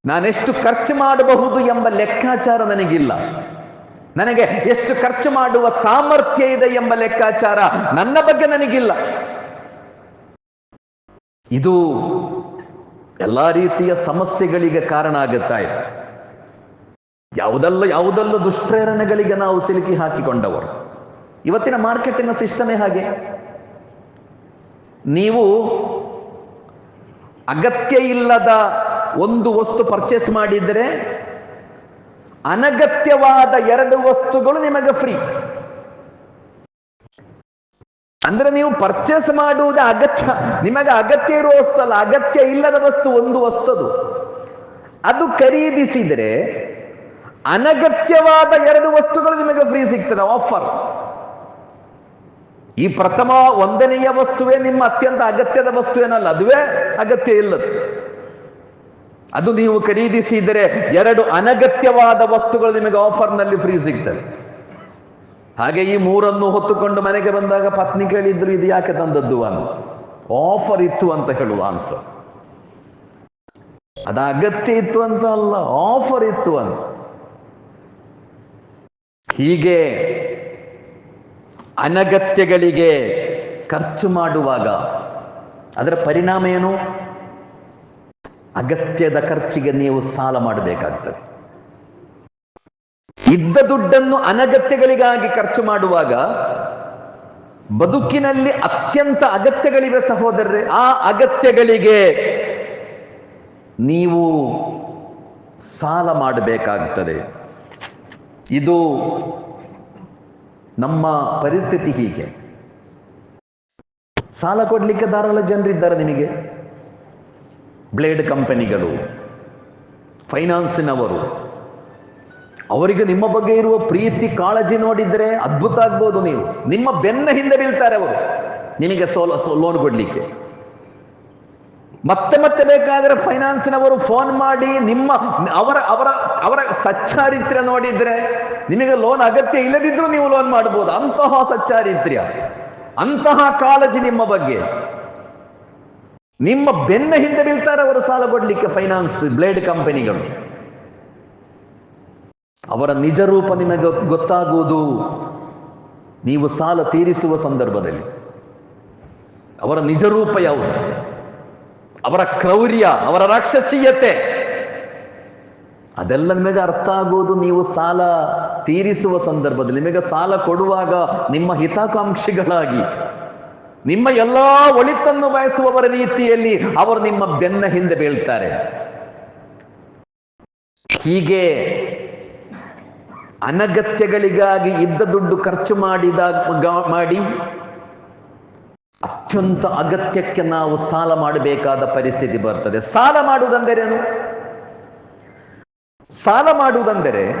ನಾನೆಷ್ಟು ಖರ್ಚು ಮಾಡಬಹುದು ಎಂಬ ಲೆಕ್ಕಾಚಾರ ನನಗಿಲ್ಲ. ನನಗೆ ಎಷ್ಟು ಖರ್ಚು ಮಾಡುವ ಸಾಮರ್ಥ್ಯ ಇದೆ ಎಂಬ ಲೆಕ್ಕಾಚಾರ ನನ್ನ ಬಗ್ಗೆ ನನಗಿಲ್ಲ. ಇದು ಎಲ್ಲ ರೀತಿಯ ಸಮಸ್ಯೆಗಳಿಗೆ ಕಾರಣ ಆಗುತ್ತಾ ಇದೆ. ಯಾವುದಲ್ಲ ಯಾವುದಲ್ಲ ದುಷ್ಪ್ರೇರಣೆಗಳಿಗೆ ನಾವು ಸಿಲುಕಿ ಹಾಕಿಕೊಂಡವರು. ಇವತ್ತಿನ ಮಾರ್ಕೆಟಿನ ಸಿಸ್ಟಮೇ ಹಾಗೆ? ನೀವು ಅಗತ್ಯ ಇಲ್ಲದ ಒಂದು ವಸ್ತು ಪರ್ಚೇಸ್ ಮಾಡಿದರೆ ಅನಗತ್ಯವಾದ ಎರಡು ವಸ್ತುಗಳು ನಿಮಗೆ ಫ್ರೀ ಅಂದ್ರೆ ನೀವು ಪರ್ಚೇಸ್ ಮಾಡುವುದು ಅಗತ್ಯ, ನಿಮಗೆ ಅಗತ್ಯ ಇರುವ ವಸ್ತು ಅಲ್ಲ, ಅಗತ್ಯ ಇಲ್ಲದ ವಸ್ತು ಒಂದು ವಸ್ತು ಅದು ಅದು ಖರೀದಿಸಿದರೆ ಅನಗತ್ಯವಾದ ಎರಡು ವಸ್ತುಗಳು ನಿಮಗೆ ಫ್ರೀ ಸಿಗ್ತದೆ ಆಫರ್ ಈ ಪ್ರಥಮ ಒಂದನೆಯ ವಸ್ತುವೇ ನಿಮ್ಮ ಅತ್ಯಂತ ಅಗತ್ಯದ ವಸ್ತು ಏನಲ್ಲ, ಅದುವೇ ಅಗತ್ಯ ಇಲ್ಲದು ಅದು ನೀವು ಖರೀದಿಸಿದರೆ ಎರಡು ಅನಗತ್ಯವಾದ ವಸ್ತುಗಳು ನಿಮಗೆ ಆಫರ್ನಲ್ಲಿ ಫ್ರೀ ಸಿಗ್ತದೆ ಹಾಗೆ ಈ ಮೂರನ್ನು ಹೊತ್ತುಕೊಂಡು ಮನೆಗೆ ಬಂದಾಗ ಪತ್ನಿ ಕೇಳಿದ್ರು, ಇದು ಯಾಕೆ ತಂದದ್ದು ಅಂತ. ಆಫರ್ ಇತ್ತು ಅಂತ ಹೇಳುವ ಆನ್ಸರ್ ಅದ ಅಗತ್ಯ ಇತ್ತು ಅಂತ ಅಲ್ಲ ಆಫರ್ ಇತ್ತು ಅಂತ. ಹೀಗೆ ಅನಗತ್ಯಗಳಿಗೆ ಖರ್ಚು ಮಾಡುವಾಗ ಅದರ ಪರಿಣಾಮ ಏನು? ಅಗತ್ಯದ ಖರ್ಚಿಗೆ ನೀವು ಸಾಲ ಮಾಡಬೇಕಾಗ್ತದೆ. ಇದ್ದ ದುಡ್ಡನ್ನು ಅನಗತ್ಯಗಳಿಗಾಗಿ ಖರ್ಚು ಮಾಡುವಾಗ ಬದುಕಿನಲ್ಲಿ ಅತ್ಯಂತ ಅಗತ್ಯಗಳಿವೆ ಸಹೋದರರೇ. ಆ ಅಗತ್ಯಗಳಿಗೆ ನೀವು ಸಾಲ ಮಾಡಬೇಕಾಗ್ತದೆ. ಇದು ನಮ್ಮ ಪರಿಸ್ಥಿತಿ ಹೀಗೆ. ಸಾಲ ಕೊಡ್ಲಿಕ್ಕೆ ಧಾರಾಳ ಜನರಿದ್ದಾರೆ ನಿಮಗೆ. ಬ್ಲೇಡ್ ಕಂಪನಿಗಳು, ಫೈನಾನ್ಸಿನವರು. ಅವರಿಗೆ ನಿಮ್ಮ ಬಗ್ಗೆ ಇರುವ ಪ್ರೀತಿ, ಕಾಳಜಿ ನೋಡಿದ್ರೆ ಅದ್ಭುತ ಆಗ್ಬೋದು ನೀವು. ನಿಮ್ಮ ಬೆನ್ನ ಹಿಂದೆ ಬೀಳ್ತಾರೆ ಅವರು. ನಿಮಗೆ ಸೋಲ ಲೋನ್ ಕೊಡ್ಲಿಕ್ಕೆ. ಮತ್ತೆ ಮತ್ತೆ ಬೇಕಾದ್ರೆ ಫೈನಾನ್ಸಿನವರು ಫೋನ್ ಮಾಡಿ ನಿಮ್ಮ ಅವರ ಅವರ ಅವರ ಸಚ್ಚಾರಿತ್ರ್ಯ ನೋಡಿದ್ರೆ ನಿಮಗೆ ಲೋನ್ ಅಗತ್ಯ ಇಲ್ಲದಿದ್ರೂ ನೀವು ಲೋನ್ ಮಾಡಬಹುದು. ಅಂತಹ ಸಚ್ಚಾರಿತ್ರ್ಯ, ಅಂತಹ ಕಾಳಜಿ ನಿಮ್ಮ ಬಗ್ಗೆ. ನಿಮ್ಮ ಬೆನ್ನ ಹಿಂದೆ ಬೀಳ್ತಾರೆ ಅವರು ಸಾಲ ಕೊಡ್ಲಿಕ್ಕೆ ಫೈನಾನ್ಸ್ ಬ್ಲೇಡ್ ಕಂಪನಿಗಳು ಅವರ ನಿಜ ರೂಪ ನಿಮಗೆ ಗೊತ್ತಾಗುವುದು. ನೀವು ಸಾಲ ತೀರಿಸುವ ಸಂದರ್ಭದಲ್ಲಿ. ಅವರ ನಿಜ ರೂಪ ಯಾವುದು? ಅವರ ಕ್ರೌರ್ಯ, ಅವರ ರಾಕ್ಷಸೀಯತೆ. ಅದೆಲ್ಲ ನಿಮಗೆ ಅರ್ಥ ಆಗುವುದು ನೀವು ಸಾಲ ತೀರಿಸುವ ಸಂದರ್ಭದಲ್ಲಿ. ನಿಮಗೆ ಸಾಲ ಕೊಡುವಾಗ ನಿಮ್ಮ ಹಿತಾಕಾಂಕ್ಷಿಗಳಾಗಿ, ನಿಮ್ಮ ಎಲ್ಲಾ ಒಳಿತನ್ನು ಬಯಸುವವರ ರೀತಿಯಲ್ಲಿ ಅವರು ನಿಮ್ಮ ಬೆನ್ನ ಹಿಂದೆ ಬೀಳ್ತಾರೆ. ಹೀಗೆ ಅನಗತ್ಯಗಳಿಗಾಗಿ ಇದ್ದ ದುಡ್ಡು ಖರ್ಚು ಮಾಡಿದಾಗ ಮಾಡಿ ಅತ್ಯಂತ ಅಗತ್ಯಕ್ಕೆ ನಾವು ಸಾಲ ಮಾಡಬೇಕಾದ ಪರಿಸ್ಥಿತಿ ಬರ್ತದೆ. ಸಾಲ ಮಾಡುವುದಂದರೇನು? ಸಾಲ ಮಾಡುವುದಂದರೆ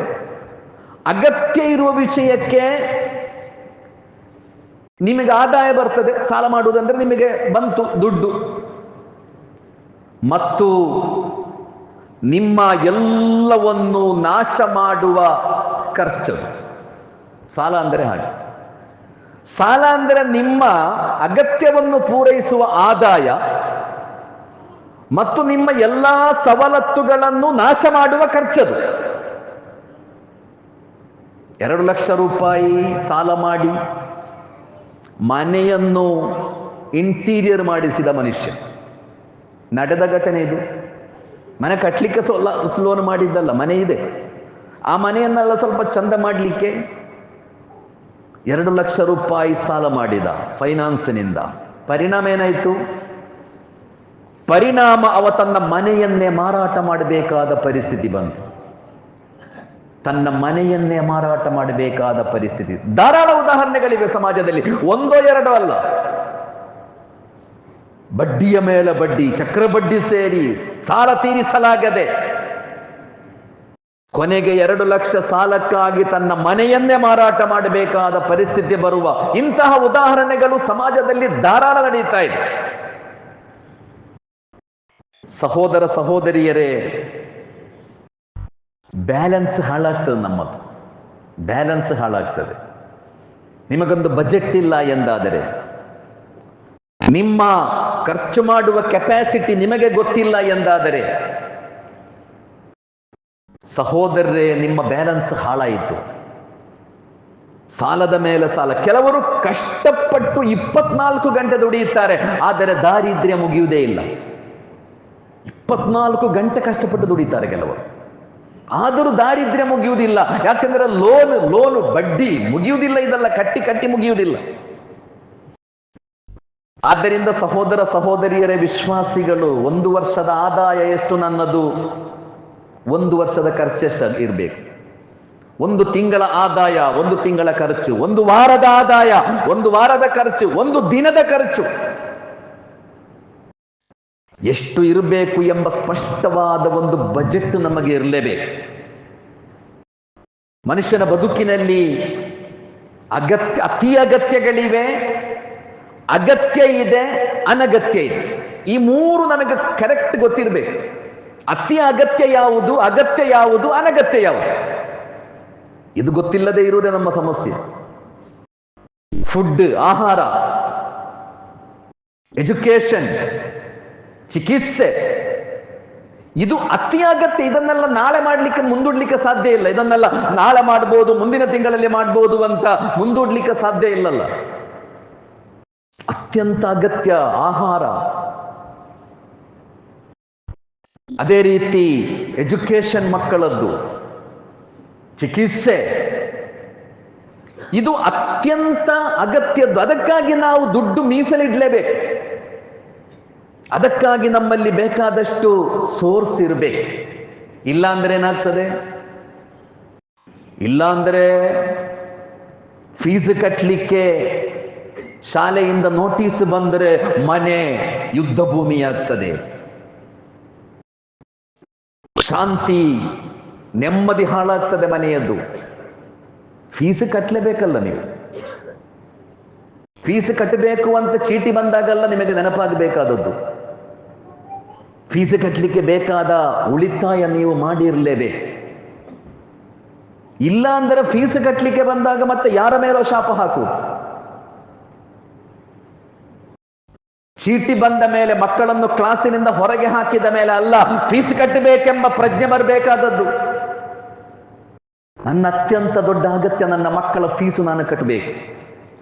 ಅಗತ್ಯ ಇರುವ ವಿಷಯಕ್ಕೆ ನಿಮಗೆ ಆದಾಯ ಬರ್ತದೆ. ಸಾಲ ಮಾಡುವುದಂದ್ರೆ ನಿಮಗೆ ಬಂತು, ದುಡ್ಡು. ಮತ್ತು ನಿಮ್ಮ ಎಲ್ಲವನ್ನು ನಾಶ ಮಾಡುವ ಖರ್ಚು ಸಾಲ ಅಂದರೆ ಹಾಗೆ. ಸಾಲ ಅಂದರೆ ನಿಮ್ಮ ಅಗತ್ಯವನ್ನು ಪೂರೈಸುವ ಆದಾಯ ಮತ್ತು ನಿಮ್ಮ ಎಲ್ಲಾ ಸವಲತ್ತುಗಳನ್ನು ನಾಶ ಮಾಡುವ ಖರ್ಚದು. ಎರಡು ಲಕ್ಷ ರೂಪಾಯಿ ಸಾಲ ಮಾಡಿ ಮನೆಯನ್ನು ಇಂಟೀರಿಯರ್ ಮಾಡಿಸಿದ ಮನುಷ್ಯ. ನಡೆದ ಘಟನೆ ಇದು. ಮನೆ ಕಟ್ಟಲಿಕ್ಕೆ ಸೋಲ ಲೋನ್ ಮಾಡಿದ್ದಲ್ಲ, ಮನೆ ಇದೆ. ಆ ಮನೆಯನ್ನೆಲ್ಲ ಸ್ವಲ್ಪ ಚಂದ ಮಾಡಲಿಕ್ಕೆ ಎರಡು ಲಕ್ಷ ರೂಪಾಯಿ ಸಾಲ ಮಾಡಿದ ಫೈನಾನ್ಸಿನಿಂದ. ಪರಿಣಾಮ ಏನಾಯಿತು? ಪರಿಣಾಮ ಅವ ತನ್ನ ಮನೆಯನ್ನೇ ಮಾರಾಟ ಮಾಡಬೇಕಾದ ಪರಿಸ್ಥಿತಿ ಬಂತು. ತನ್ನ ಮನೆಯನ್ನೇ ಮಾರಾಟ ಮಾಡಬೇಕಾದ ಪರಿಸ್ಥಿತಿ. ಧಾರಾಳ ಉದಾಹರಣೆಗಳಿವೆ ಸಮಾಜದಲ್ಲಿ. ಒಂದೋ ಎರಡೋ ಅಲ್ಲ. ಬಡ್ಡಿಯ ಮೇಲೆ ಬಡ್ಡಿ ಚಕ್ರ ಬಡ್ಡಿ ಸೇರಿ ಸಾಲ ತೀರಿಸಲಾಗದೆ ಕೊನೆಗೆ ಎರಡು ಲಕ್ಷ ಸಾಲಕ್ಕಾಗಿ ತನ್ನ ಮನೆಯನ್ನೇ ಮಾರಾಟ ಮಾಡಬೇಕಾದ ಪರಿಸ್ಥಿತಿ ಬರುವ ಇಂತಹ ಉದಾಹರಣೆಗಳು ಸಮಾಜದಲ್ಲಿ ಧಾರಾಳ ನಡೀತಾ ಇದೆ. ಸಹೋದರ ಸಹೋದರಿಯರೇ, ಬ್ಯಾಲೆನ್ಸ್ ಹಾಳಾಗ್ತದೆ ನಮ್ಮದು. ಬ್ಯಾಲೆನ್ಸ್ ಹಾಳಾಗ್ತದೆ. ನಿಮಗೊಂದು ಬಜೆಟ್ ಇಲ್ಲ ಎಂದಾದರೆ, ನಿಮ್ಮ ಖರ್ಚು ಮಾಡುವ ಕೆಪಾಸಿಟಿ ನಿಮಗೆ ಗೊತ್ತಿಲ್ಲ ಎಂದಾದರೆ ಸಹೋದರರೇ, ನಿಮ್ಮ ಬ್ಯಾಲೆನ್ಸ್ ಹಾಳಾಯಿತು. ಸಾಲದ ಮೇಲೆ ಸಾಲ. ಕೆಲವರು ಕಷ್ಟಪಟ್ಟು ಇಪ್ಪತ್ನಾಲ್ಕು ಗಂಟೆ ದುಡಿಯುತ್ತಾರೆ, ಆದರೆ ದಾರಿದ್ರ್ಯ ಮುಗಿಯುವುದೇ ಇಲ್ಲ. ಇಪ್ಪತ್ನಾಲ್ಕು ಗಂಟೆ ಕಷ್ಟಪಟ್ಟು ದುಡಿತಾರೆ ಕೆಲವರು. ಆದರೂ ದಾರಿದ್ರ್ಯ ಮುಗಿಯುವುದಿಲ್ಲ. ಯಾಕಂದ್ರೆ ಲೋನ್ ಲೋನ್ ಬಡ್ಡಿ ಮುಗಿಯುವುದಿಲ್ಲ, ಇದೆಲ್ಲ ಕಟ್ಟಿ ಕಟ್ಟಿ ಮುಗಿಯುವುದಿಲ್ಲ. ಆದ್ದರಿಂದ ಸಹೋದರ ಸಹೋದರಿಯರೇ, ವಿಶ್ವಾಸಿಗಳು, ಒಂದು ವರ್ಷದ ಆದಾಯ ಎಷ್ಟು ನನ್ನದು? ಒಂದು ವರ್ಷದ ಖರ್ಚೆಷ್ಟು ಇರಬೇಕು. ಒಂದು ತಿಂಗಳ ಆದಾಯ, ಒಂದು ತಿಂಗಳ ಖರ್ಚು, ಒಂದು ವಾರದ ಆದಾಯ, ಒಂದು ವಾರದ ಖರ್ಚು, ಒಂದು ದಿನದ ಖರ್ಚು. ಎಷ್ಟು ಇರಬೇಕು ಎಂಬ ಸ್ಪಷ್ಟವಾದ ಒಂದು ಬಜೆಟ್ ನಮಗೆ ಇರಲೇಬೇಕು. ಮನುಷ್ಯನ ಬದುಕಿನಲ್ಲಿ ಅಗತ್ಯ, ಅತಿ ಅಗತ್ಯಗಳಿವೆ, ಅಗತ್ಯ ಇದೆ, ಅನಗತ್ಯ ಇದೆ. ಈ ಮೂರು ನಮಗೆ ಕರೆಕ್ಟ್ ಗೊತ್ತಿರಬೇಕು. ಅತಿ ಅಗತ್ಯ ಯಾವುದು ಅಗತ್ಯ ಯಾವುದು, ಅನಗತ್ಯ ಯಾವುದು? ಇದು ಗೊತ್ತಿಲ್ಲದೆ ಇರುವುದೇ ನಮ್ಮ ಸಮಸ್ಯೆ. ಫುಡ್ ಆಹಾರ ಎಜುಕೇಶನ್ ಚಿಕಿತ್ಸೆ. ಇದು ಅತಿ ಅಗತ್ಯ, ಇದನ್ನೆಲ್ಲ ನಾಳೆ ಮಾಡ್ಲಿಕ್ಕೆ ಮುಂದೂಡ್ಲಿಕ್ಕೆ ಸಾಧ್ಯ ಇಲ್ಲ. ಇದನ್ನೆಲ್ಲ ನಾಳೆ ಮಾಡ್ಬೋದು, ಮುಂದಿನ ತಿಂಗಳಲ್ಲಿ ಮಾಡ್ಬೋದು ಅಂತ ಮುಂದೂಡ್ಲಿಕ್ಕೆ ಸಾಧ್ಯ ಇಲ್ಲಲ್ಲ. ಅತ್ಯಂತ ಅಗತ್ಯ ಆಹಾರ. ಅದೇ ರೀತಿ ಎಜುಕೇಶನ್ ಮಕ್ಕಳದ್ದು, ಚಿಕಿತ್ಸೆ, ಇದು ಅತ್ಯಂತ ಅಗತ್ಯದ್ದು. ಅದಕ್ಕಾಗಿ ನಾವು ದುಡ್ಡು ಮೀಸಲಿಡಲೇಬೇಕು. ಅದಕ್ಕಾಗಿ ನಮ್ಮಲ್ಲಿ ಬೇಕಾದಷ್ಟು ಸೋರ್ಸ್ ಇರಬೇಕು. ಇಲ್ಲ ಅಂದ್ರೆ ಏನಾಗ್ತದೆ? ಇಲ್ಲ ಅಂದ್ರೆ ಫೀಸ್ ಕಟ್ಟಲಿಕ್ಕೆ ಶಾಲೆಯಿಂದ ನೋಟಿಸ್ ಬಂದರೆ ಮನೆ ಯುದ್ಧ ಭೂಮಿಯಾಗ್ತದೆ. ಶಾಂತಿ ನೆಮ್ಮದಿ ಹಾಳಾಗ್ತದೆ ಮನೆಯದ್ದು. ಫೀಸ್ ಕಟ್ಟಲೇಬೇಕಲ್ಲ ನೀವು. ಫೀಸ್ ಕಟ್ಟಬೇಕು ಅಂತ ಚೀಟಿ ಬಂದಾಗಲ್ಲ ನಿಮಗೆ ನೆನಪಾಗಬೇಕಾದದ್ದು ಫೀಸ್ ಕಟ್ಟಲಿಕ್ಕೆ ಬೇಕಾದ ಉಳಿತಾಯ ನೀವು ಮಾಡಿರಲೇಬೇಕು ಇಲ್ಲ ಅಂದರೆ ಫೀಸ್ ಕಟ್ಟಲಿಕ್ಕೆ ಬಂದಾಗ ಮತ್ತೆ ಯಾರ ಮೇಲೋ ಶಾಪ ಹಾಕುವುದು? ಚೀಟಿ ಬಂದ ಮೇಲೆ ಮಕ್ಕಳನ್ನು ಕ್ಲಾಸಿನಿಂದ ಹೊರಗೆ ಹಾಕಿದ ಮೇಲೆ ಅಲ್ಲ, ಫೀಸ್ ಕಟ್ಟಬೇಕೆಂಬ ಪ್ರಜ್ಞೆ ಬರಬೇಕಾದದ್ದು. ನನ್ನ ಅತ್ಯಂತ ದೊಡ್ಡ ಅಗತ್ಯ ನನ್ನ ಮಕ್ಕಳ ಫೀಸು ನಾನು ಕಟ್ಟಬೇಕು.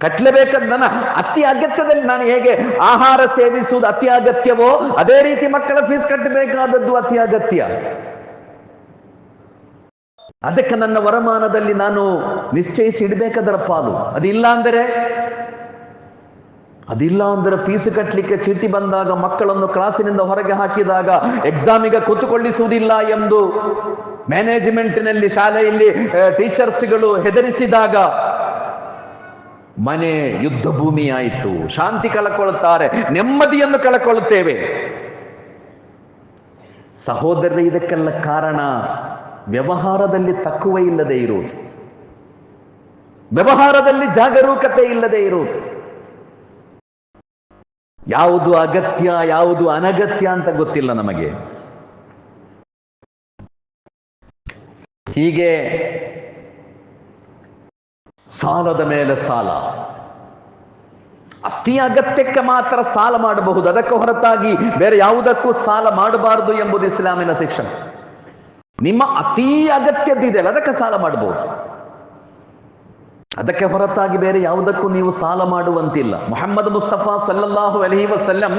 ಕಟ್ಟಲೇಬೇಕಂದ ನನ್ನ ಅತಿ ಅಗತ್ಯದಲ್ಲಿ ನಾನು ಹೇಗೆ ಆಹಾರ ಸೇವಿಸುವುದು ಅತಿ ಅಗತ್ಯವೋ, ಅದೇ ರೀತಿ ಮಕ್ಕಳ ಫೀಸ್ ಕಟ್ಟಬೇಕಾದದ್ದು ಅತಿ ಅಗತ್ಯ. ಅದಕ್ಕೆ ನನ್ನ ವರಮಾನದಲ್ಲಿ ನಾನು ನಿಶ್ಚಯಿಸಿ ಇಡಬೇಕದರ ಪಾಲು. ಅದಿಲ್ಲ ಅಂದರೆ ಅದಿಲ್ಲ ಅಂದ್ರೆ ಫೀಸ್ ಕಟ್ಟಲಿಕ್ಕೆ ಚೀಟಿ ಬಂದಾಗ ಮಕ್ಕಳನ್ನು ಕ್ಲಾಸಿನಿಂದ ಹೊರಗೆ ಹಾಕಿದಾಗ ಎಕ್ಸಾಮಿಗೆ ಕೂತುಕೊಳ್ಳಿಸುವುದಿಲ್ಲ ಎಂದು ಮ್ಯಾನೇಜ್ಮೆಂಟ್ನಲ್ಲಿ ಶಾಲೆಯಲ್ಲಿ ಟೀಚರ್ಸ್ಗಳು ಹೆದರಿಸಿದಾಗ ಮನೆ ಯುದ್ಧ ಭೂಮಿಯಾಯಿತು ಶಾಂತಿ ಕಳಕೊಳ್ತಾರೆ ನೆಮ್ಮದಿಯನ್ನು ಕಳಕೊಳ್ಳುತ್ತೇವೆ. ಸಹೋದರ ಇದಕ್ಕೆಲ್ಲ ಕಾರಣ ವ್ಯವಹಾರದಲ್ಲಿ ತಕ್ಕುವ ಇಲ್ಲದೆ ಇರುವುದು. ವ್ಯವಹಾರದಲ್ಲಿ ಜಾಗರೂಕತೆ ಇಲ್ಲದೆ ಇರುವುದು. ಯಾವುದು ಅಗತ್ಯ, ಯಾವುದು ಅನಗತ್ಯ ಅಂತ ಗೊತ್ತಿಲ್ಲ ನಮಗೆ. ಹೀಗೆ ಸಾಲದ ಮೇಲೆ ಸಾಲ. ಅತಿ ಅಗತ್ಯಕ್ಕೆ ಮಾತ್ರ ಸಾಲ ಮಾಡಬಹುದು. ಅದಕ್ಕೆ ಹೊರತಾಗಿ ಬೇರೆ ಯಾವುದಕ್ಕೂ ಸಾಲ ಮಾಡಬಾರದು ಎಂಬುದು ಇಸ್ಲಾಮಿನ ಶಿಕ್ಷಣ. ನಿಮ್ಮ ಅತೀ ಅಗತ್ಯದ್ದಿದೆ, ಅದಕ್ಕೆ ಸಾಲ ಮಾಡಬಹುದು. ಅದಕ್ಕೆ ಹೊರತಾಗಿ ಬೇರೆ ಯಾವುದಕ್ಕೂ ನೀವು ಸಾಲ ಮಾಡುವಂತಿಲ್ಲ. ಮೊಹಮ್ಮದ್ ಮುಸ್ತಫಾ ಸಲ್ಲಲ್ಲಾಹು ಅಲಹಿ ವಸಲ್ಲಂ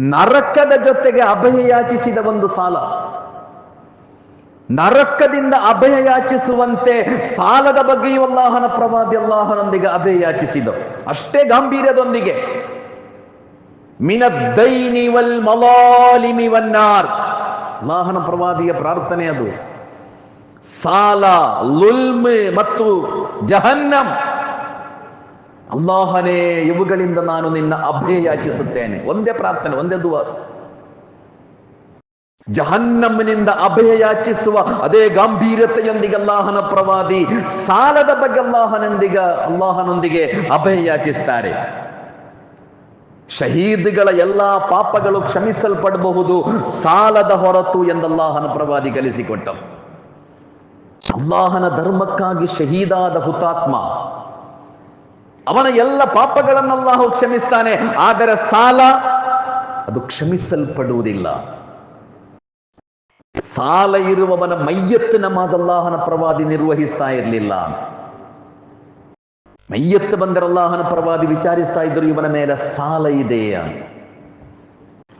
ನರಕದ ಜೊತೆಗೆ ಅಭಯ ಯಾಚಿಸಿದ ಒಂದು ಸಾಲ. ನರಕದಿಂದ ಅಭಯ ಯಾಚಿಸುವಂತೆ ಸಾಲದ ಬಗ್ಗೆಯೂ ಅಲ್ಲಾಹನ ಪ್ರವಾದಿ ಅಲ್ಲಾಹನೊಂದಿಗೆ ಅಭಯ ಯಾಚಿಸಿದರು ಅಷ್ಟೇ ಗಾಂಭೀರ್ಯದೊಂದಿಗೆ. ಮಿನದ್ದೈನಿ ವಲ್ ಮಲಾಲಿಮಿ ವನ್ನಾರ್ ಅಲ್ಲಾಹನ ಪ್ರವಾದಿಯ ಪ್ರಾರ್ಥನೆ ಅದು. ಸಾಲ, ಲುಲ್ಮೆ ಮತ್ತು ಜಹನ್ನಂ. ಅಲ್ಲಾಹನೇ, ಇವುಗಳಿಂದ ನಾನು ನಿನ್ನ ಅಭಯ ಯಾಚಿಸುತ್ತೇನೆ. ಒಂದೇ ಪ್ರಾರ್ಥನೆ, ಒಂದೇ ದುವಾ. ಜಹನ್ನಮ್ಮನಿಂದ ಅಭಯ ಯಾಚಿಸುವ ಅದೇ ಗಾಂಭೀರ್ಯತೆಯೊಂದಿಗೆ ಅಲ್ಲಾಹನ ಪ್ರವಾದಿ, ಸಾಲದ ಬಗ್ಗೆ ಅಲ್ಲಾಹನೊಂದಿಗೆ ಅಲ್ಲಾಹನೊಂದಿಗೆ ಅಭಯ ಯಾಚಿಸ್ತಾರೆ. ಶಹೀದ್ಗಳ ಎಲ್ಲಾ ಪಾಪಗಳು ಕ್ಷಮಿಸಲ್ಪಡಬಹುದು, ಸಾಲದ ಹೊರತು ಎಂದಲ್ಲಾಹನ ಪ್ರವಾದಿ ಕಲಿಸಿಕೊಟ್ಟ ಅಲ್ಲಾಹನ ಧರ್ಮಕ್ಕಾಗಿ ಶಹೀದಾದ ಹುತಾತ್ಮ. ಅವನ ಎಲ್ಲ ಪಾಪಗಳನ್ನಲ್ಲಾಹು ಕ್ಷಮಿಸ್ತಾನೆ, ಆದರೆ ಸಾಲ ಅದು ಕ್ಷಮಿಸಲ್ಪಡುವುದಿಲ್ಲ. ಸಾಲ ಇರುವವನ ಮೈಯತ್ತು ನಮಾಜ್ ಅಲ್ಲಾಹನ ಪ್ರವಾದಿ ನಿರ್ವಹಿಸ್ತಾ ಇರಲಿಲ್ಲ ಅಂತ. ಮಯ್ಯತ್ತು ಬಂದರೆ ಅಲ್ಲಾಹನ ಪ್ರವಾದಿ ವಿಚಾರಿಸ್ತಾ ಇದ್ರು ಇವನ ಮೇಲೆ ಸಾಲ ಇದೆ ಅಂತ.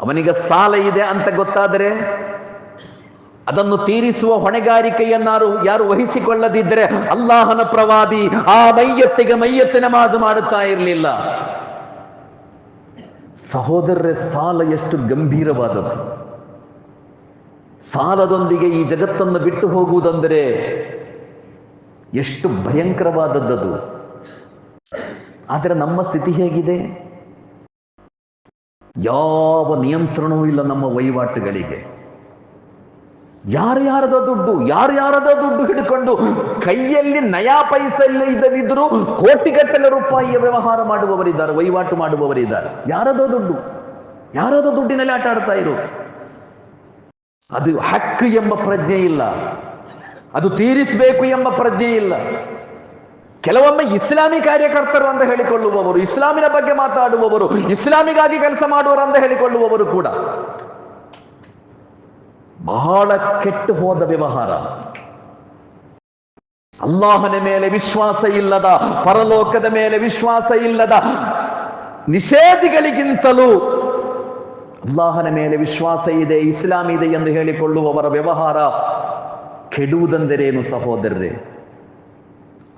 ಅವನಿಗೆ ಸಾಲ ಇದೆ ಅಂತ ಗೊತ್ತಾದರೆ ಅದನ್ನು ತೀರಿಸುವ ಹೊಣೆಗಾರಿಕೆಯನ್ನಾರು ಯಾರು ವಹಿಸಿಕೊಳ್ಳದಿದ್ದರೆ ಅಲ್ಲಾಹನ ಪ್ರವಾದಿ ಆ ಮೈಯತ್ತಿಗೆ ಮೈಯತ್ತಿನ ಮಾಜು ಮಾಡುತ್ತಾ ಇರಲಿಲ್ಲ. ಸಹೋದರರೇ, ಸಾಲ ಎಷ್ಟು ಗಂಭೀರವಾದದ್ದು. ಸಾಲದೊಂದಿಗೆ ಈ ಜಗತ್ತನ್ನು ಬಿಟ್ಟು ಹೋಗುವುದೆಂದರೆ ಎಷ್ಟು ಭಯಂಕರವಾದದ್ದದು. ಆದರೆ ನಮ್ಮ ಸ್ಥಿತಿ ಹೇಗಿದೆ? ಯಾವ ನಿಯಂತ್ರಣವೂ ಇಲ್ಲ ನಮ್ಮ ವಹಿವಾಟುಗಳಿಗೆ. ಯಾರ್ಯಾರದ ದುಡ್ಡು ಯಾರ್ಯಾರದ ದುಡ್ಡು ಹಿಡ್ಕೊಂಡು ಕೈಯಲ್ಲಿ ನಯಾ ಪೈಸಲ್ಲಿ ಇಲ್ಲದಿದ್ದರೂ ಕೋಟಿಗಟ್ಟಲೆ ರೂಪಾಯಿಯ ವ್ಯವಹಾರ ಮಾಡುವವರಿದ್ದಾರೆ, ವಹಿವಾಟು ಮಾಡುವವರಿದ್ದಾರೆ. ಯಾರದ ದುಡ್ಡು? ಯಾರದ ದುಡ್ಡಿನಲ್ಲಿ ಆಟ ಆಡ್ತಾ ಇರೋದು? ಅದು ಹಕ್ಕು ಎಂಬ ಪ್ರಜ್ಞೆ ಇಲ್ಲ. ಅದು ತೀರಿಸಬೇಕು ಎಂಬ ಪ್ರಜ್ಞೆ ಇಲ್ಲ. ಕೆಲವೊಮ್ಮೆ ಇಸ್ಲಾಮಿ ಕಾರ್ಯಕರ್ತರು ಅಂತ ಹೇಳಿಕೊಳ್ಳುವವರು, ಇಸ್ಲಾಮಿನ ಬಗ್ಗೆ ಮಾತಾಡುವವರು, ಇಸ್ಲಾಮಿಗಾಗಿ ಕೆಲಸ ಮಾಡುವರು ಅಂತ ಹೇಳಿಕೊಳ್ಳುವವರು ಕೂಡ. ಬಹಳ ಕೆಟ್ಟು ಹೋದ ವ್ಯವಹಾರ. ಅಲ್ಲಾಹನ ಮೇಲೆ ವಿಶ್ವಾಸ ಇಲ್ಲದ, ಪರಲೋಕದ ಮೇಲೆ ವಿಶ್ವಾಸ ಇಲ್ಲದ ನಿಷೇಧಿಗಳಿಗಿಂತಲೂ ಅಲ್ಲಾಹನ ಮೇಲೆ ವಿಶ್ವಾಸ ಇದೆ, ಇಸ್ಲಾಂ ಇದೆ ಎಂದು ಹೇಳಿಕೊಳ್ಳುವವರ ವ್ಯವಹಾರ ಕೆಡುವುದೆಂದರೇನು ಸಹೋದರರೇ?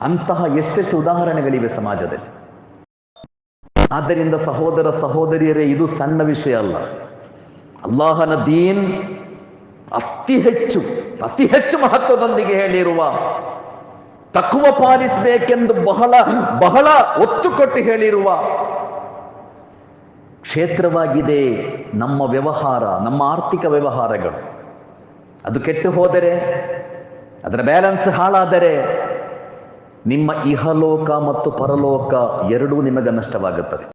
ಅಂತಹ ಎಷ್ಟೆಷ್ಟು ಉದಾಹರಣೆಗಳಿವೆ ಸಮಾಜದಲ್ಲಿ. ಆದ್ದರಿಂದ ಸಹೋದರ ಸಹೋದರಿಯರೇ, ಇದು ಸಣ್ಣ ವಿಷಯ ಅಲ್ಲ. ಅಲ್ಲಾಹನ ದೀನ್ ಅತಿ ಹೆಚ್ಚು ಅತಿ ಹೆಚ್ಚು ಮಹತ್ವದೊಂದಿಗೆ ಹೇಳಿರುವ ತಕ್ಕುವ ಪಾಲಿಸಬೇಕೆಂದು ಬಹಳ ಬಹಳ ಒತ್ತು ಕೊಟ್ಟು ಹೇಳಿರುವ ಕ್ಷೇತ್ರವಾಗಿದೆ ನಮ್ಮ ವ್ಯವಹಾರ, ನಮ್ಮ ಆರ್ಥಿಕ ವ್ಯವಹಾರಗಳು. ಅದು ಕೆಟ್ಟು ಹೋದರೆ, ಅದರ ಬ್ಯಾಲೆನ್ಸ್ ಹಾಳಾದರೆ ನಿಮ್ಮ ಇಹಲೋಕ ಮತ್ತು ಪರಲೋಕ ಎರಡೂ ನಿಮಗೆ ನಷ್ಟವಾಗುತ್ತದೆ.